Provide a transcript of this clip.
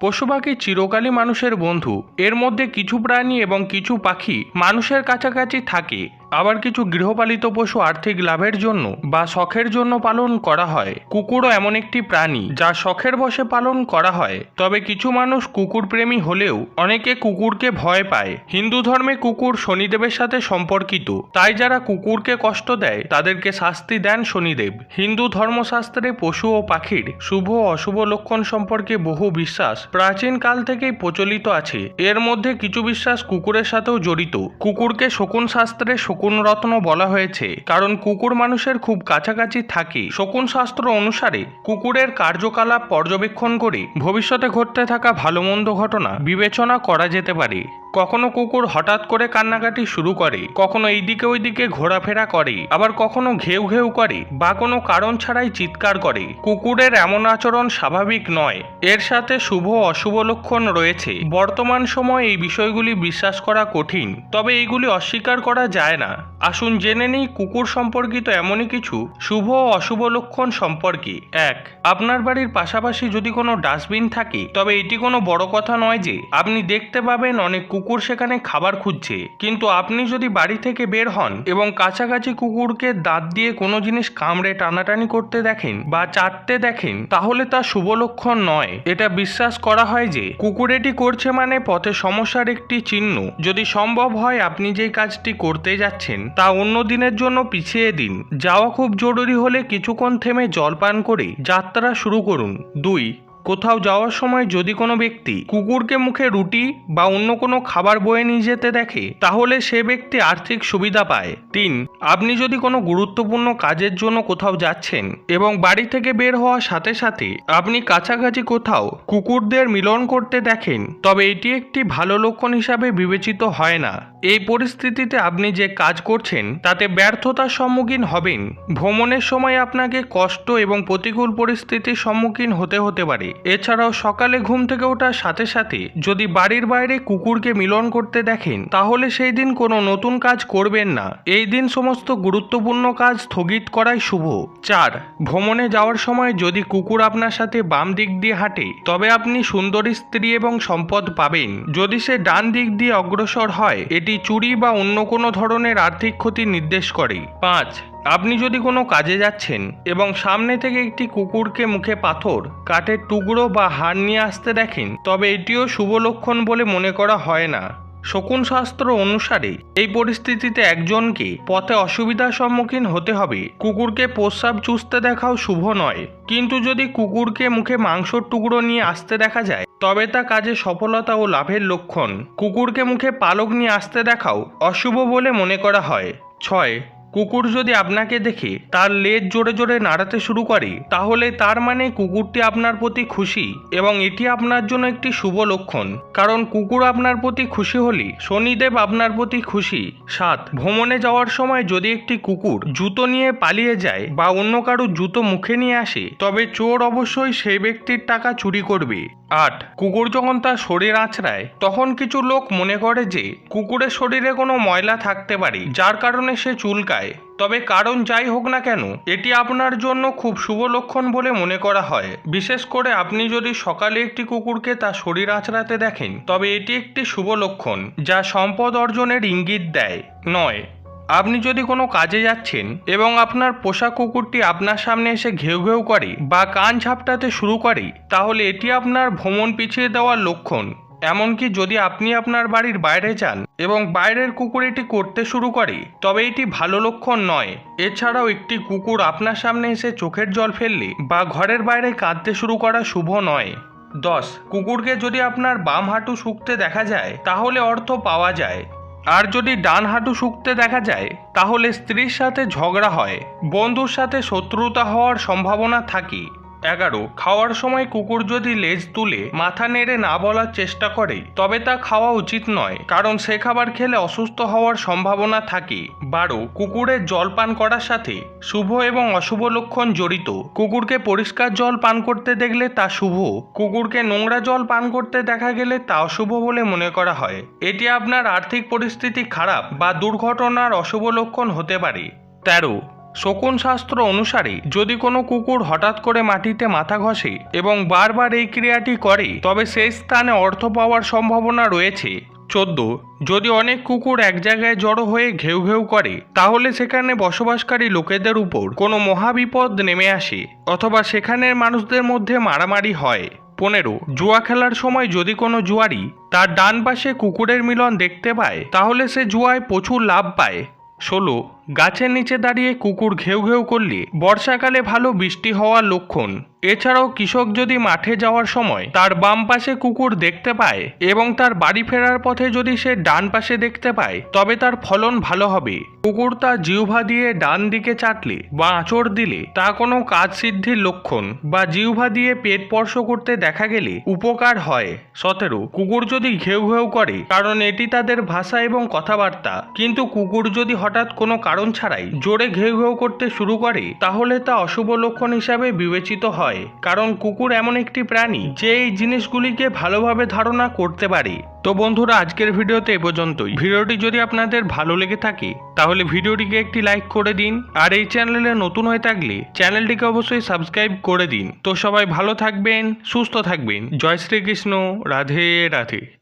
পশু পাখি চিরকালই মানুষের বন্ধু। এর মধ্যে কিছু প্রাণী এবং কিছু পাখি মানুষের কাছাকাছি থাকে। আবার কিছু গৃহপালিত পশু আর্থিক লাভের জন্য বা শখের জন্য পালন করা হয়। কুকুরও এমন একটি প্রাণী যা শখের বশে পালন করা হয়। তবে কিছু মানুষ কুকুর প্রেমী হলেও অনেকে কুকুরকে ভয় পায়। হিন্দু ধর্মে কুকুর শনিদেবের সাথে সম্পর্কিত। তাই যারা কুকুরকে কষ্ট দেয়, তাদেরকে শাস্তি দেন শনিদেব। হিন্দু ধর্মশাস্ত্রে পশু ও পাখির শুভ অশুভ লক্ষণ সম্পর্কে বহু বিশ্বাস প্রাচীন কাল থেকেই প্রচলিত আছে। এর মধ্যে কিছু বিশ্বাস কুকুরের সাথেও জড়িত। কুকুরকে শকুন শাস্ত্রে শকুন রত্ন বলা হয়েছে। কারণ কুকুর মানুষের খুব কাছাকাছি থাকে। শকুন শাস্ত্র অনুসারে কুকুরের কার্যকলাপ পর্যবেক্ষণ করে ভবিষ্যতে ঘটতে থাকা ভালো মন্দ ঘটনা বিবেচনা করা যেতে পারে। কখনো কুকুর হঠাৎ করে কান্নাকাটি শুরু করে, কখনো এইদিকে ওইদিকে ঘোরাফেরা করে, আবার কখনো ঘেউ ঘেউ করে, বা কোনো কারণ ছাড়াই চিৎকার করে। কুকুরের এমন আচরণ স্বাভাবিক নয়। এর সাথে শুভ অশুভ লক্ষণ রয়েছে। বর্তমান সময়ে এই বিষয়গুলি বিশ্বাস করা কঠিন, তবে এইগুলি অস্বীকার করা যায় না। আসুন জেনে নিই কুকুর সম্পর্কিত এমনই কিছু শুভ ও অশুভ লক্ষণ সম্পর্কে। এক, আপনার বাড়ির পাশাপাশি যদি কোনো ডাস্টবিন থাকে, তবে এটি কোনো বড় কথা নয় যে আপনি দেখতে পাবেন অনেক কুকুর সেখানে খাবার খুঁজছে। কিন্তু আপনি যদি বাড়ি থেকে বের হন এবং কাছাকাছি কুকুরকে দাঁত দিয়ে কোনো জিনিস কামড়ে টানাটানি করতে দেখেন বা চাটতে দেখেন, তাহলে তা শুভ লক্ষণ নয়। এটা বিশ্বাস করা হয় যে কুকুর এটি করছে মানে পথে সমস্যার একটি চিহ্ন। যদি সম্ভব হয় আপনি যেই কাজটি করতে যাচ্ছেন, তা অন্য দিনের জন্য পিছিয়ে দিন। যাওয়া খুব জরুরি হলে কিছুক্ষণ থেমে জল পান করে যাত্রা শুরু করুন। দুই কোথাও যাওয়ার সময় যদি কোনো ব্যক্তি কুকুরকে মুখে রুটি বা অন্য কোনো খাবার বয়ে নিয়ে যেতে দেখে, তাহলে সে ব্যক্তি আর্থিক সুবিধা পায়। তিন, আপনি যদি কোনো গুরুত্বপূর্ণ কাজের জন্য কোথাও যাচ্ছেন এবং বাড়ি থেকে বের হওয়ার সাথে সাথে আপনি কাছাকাছি কোথাও কুকুরদের মিলন করতে দেখেন, তবে এটি একটি ভালো লক্ষণ হিসাবে বিবেচিত হয় না। এই পরিস্থিতিতে আপনি যে কাজ করছেন, তাতে ব্যর্থতার সম্মুখীন হবেন। ভ্রমণের সময় আপনাকে কষ্ট এবং প্রতিকূল পরিস্থিতির সম্মুখীন হতে হতে পারে। এছাড়াও সকালে ঘুম থেকে ওঠার সাথে সাথে যদি বাড়ির বাইরে কুকুরকে মিলন করতে দেখেন, তাহলে সেই দিন কোনো নতুন কাজ করবেন না। এই দিন সমস্ত গুরুত্বপূর্ণ কাজ স্থগিত করাই শুভ। চার, ভ্রমণে যাওয়ার সময় যদি কুকুর আপনার সাথে বাম দিক দিয়ে হাঁটে, তবে আপনি সুন্দরী স্ত্রী এবং সম্পদ পাবেন। যদি সে ডান দিক দিয়ে অগ্রসর হয়, এটি চুরি বা অন্য কোনো ধরনের আর্থিক ক্ষতি নির্দেশ করে। পাঁচ, আপনি যদি কোনো কাজে যাচ্ছেন এবং সামনে থেকে একটি কুকুরকে মুখে পাথর, কাঠের টুকরো বা হাড় নিয়ে আসতে দেখেন, তবে এটিও শুভ লক্ষণ বলে মনে করা হয় না। শকুন শাস্ত্র অনুসারে, এই পরিস্থিতিতে একজনকে পথে অসুবিধার সম্মুখীন হতে হবে। কুকুরকে প্রস্রাব চুষতে দেখাও শুভ নয়। কিন্তু যদি কুকুরকে মুখে মাংসর টুকরো নিয়ে আসতে দেখা যায় তবে তা কাজে সফলতা ও লাভের লক্ষণ। কুকুরকে মুখে পালক নিয়ে আসতে দেখাও অশুভ বলে মনে করা হয়। ছয়, কুকুর যদি আপনাকে দেখে তার লেজ জোরে জোরে নাড়াতে শুরু করে, তাহলে তার মানে কুকুরটি আপনার প্রতি খুশি এবং এটি আপনার জন্য একটি শুভ লক্ষণ। কারণ কুকুর আপনার প্রতি খুশি হলে শনিদেব আপনার প্রতি খুশি। সাত, ভ্রমণে যাওয়ার সময় যদি একটি কুকুর জুতো নিয়ে পালিয়ে যায় বা অন্য কারও জুতো মুখে নিয়ে আসে, তবে চোর অবশ্যই সেই ব্যক্তির টাকা চুরি করবে। আট। কুকুর যখন তার শরীর আঁচড়ায় তখন কিছু লোক মনে করে যে, কুকুরের শরীরে কোনো ময়লা থাকতে পারে, যার কারণে সে চুলকায়। তবে কারণ যাই হোক না কেন, এটি আপনার জন্য খুব শুভ লক্ষণ বলে মনে করা হয়। বিশেষ করে আপনি যদি সকালে একটি কুকুরকে তার শরীর আঁচড়াতে দেখেন, তবে এটি একটি শুভ লক্ষণ, যা সম্পদ অর্জনের ইঙ্গিত দেয়। নয়। আপনি যদি কোনো কাজে যাচ্ছেন এবং আপনার পোষা কুকুরটি আপনার সামনে এসে ঘেউ ঘেউ করে বা কান ঝাপটাতে শুরু করে, তাহলে এটি আপনার ভ্রমণ পিছিয়ে দেওয়ার লক্ষণ। এমনকি যদি আপনি আপনার বাড়ির বাইরে যান এবং বাইরের কুকুর এটি করতে শুরু করে, তবে এটি ভালো লক্ষণ নয়। এছাড়াও একটি কুকুর আপনার সামনে এসে চোখের জল ফেললে বা ঘরের বাইরে কাঁদতে শুরু করা শুভ নয়। দশ, কুকুরকে যদি আপনার বাম হাঁটু শুকতে দেখা যায়, তাহলে অর্থ পাওয়া যায়। আর যদি ডান হাঁটু শুকতে দেখা যায়, তাহলে স্ত্রীর সাথে ঝগড়া হয়, বন্ধুর সাথে শত্রুতা হওয়ার সম্ভাবনা থাকে এগারো, খাওয়ার সময় কুকুর যদি লেজ তুলে মাথা নেড়ে না বলার চেষ্টা করে, তবে তা খাওয়া উচিত নয়, কারণ সে খাবার খেলে অসুস্থ হওয়ার সম্ভাবনা থাকে। বারো কুকুরের জল পান করার সাথে শুভ এবং অশুভ লক্ষণ জড়িত। কুকুরকে পরিষ্কার জল পান করতে দেখলে তা শুভ। কুকুরকে নোংরা জল পান করতে দেখা গেলে তা অশুভ বলে মনে করা হয়। এটি আপনার আর্থিক পরিস্থিতি খারাপ বা দুর্ঘটনার অশুভ লক্ষণ হতে পারে। তেরো শকুন শাস্ত্র অনুসারে, যদি কোনো কুকুর হঠাৎ করে মাটিতে মাথা ঘষে এবং বারবার এই ক্রিয়াটি করে, তবে সেই স্থানে অর্থ পাওয়ার সম্ভাবনা রয়েছে। চোদ্দ। যদি অনেক কুকুর এক জায়গায় জড়ো হয়ে ঘেউ ঘেউ করে, তাহলে সেখানে বসবাসকারী লোকেদের উপর কোনো মহাবিপদ নেমে আসে, অথবা সেখানের মানুষদের মধ্যে মারামারি হয়। পনেরো। জুয়া খেলার সময় যদি কোনো জুয়ারি তার ডান পাশে কুকুরের মিলন দেখতে পায়, তাহলে সে জুয়ায় প্রচুর লাভ পায়। ষোলো। গাছের নিচে দাঁড়িয়ে কুকুর ঘেউ ঘেউ করলে বর্ষাকালে ভালো বৃষ্টি হওয়ার লক্ষণ। এছাড়াও কৃষক যদি মাঠে যাওয়ার সময় তার বাম পাশে কুকুর দেখতে পায় এবং তার বাড়ি ফেরার পথে যদি সে ডান পাশে দেখতে পায়, তবে তার ফলন ভালো হবে। কুকুর তার জিহ্বা দিয়ে ডান দিকে চাটলে বা আঁচড় দিলে তা কোনো কাজ সিদ্ধির লক্ষণ বা জিহ্বা দিয়ে পেট স্পর্শ করতে দেখা গেলে উপকার হয়। সতেরো, কুকুর যদি ঘেউ ঘেউ করে, কারণ এটি তাদের ভাষা এবং কথাবার্তা। কিন্তু কুকুর যদি হঠাৎ কোনো কারণ ছাড়াই জোরে ঘেউ ঘেউ করতে শুরু করে, তাহলে তা অশুভ লক্ষণ হিসাবে বিবেচিত হয়। কারণ কুকুর এমন একটি প্রাণী যে এই জিনিসগুলিকে ভালোভাবে ধারণা করতে পারে। তো বন্ধুরা, আজকের ভিডিওতে এ পর্যন্তই। ভিডিওটি যদি আপনাদের ভালো লেগে থাকে, তাহলে ভিডিওটিকে একটি লাইক করে দিন। আর এই চ্যানেলে নতুন হয়ে থাকলে চ্যানেলটিকে অবশ্যই সাবস্ক্রাইব করে দিন। তো সবাই ভালো থাকবেন, সুস্থ থাকবেন। জয় শ্রীকৃষ্ণ, রাধে রাধে।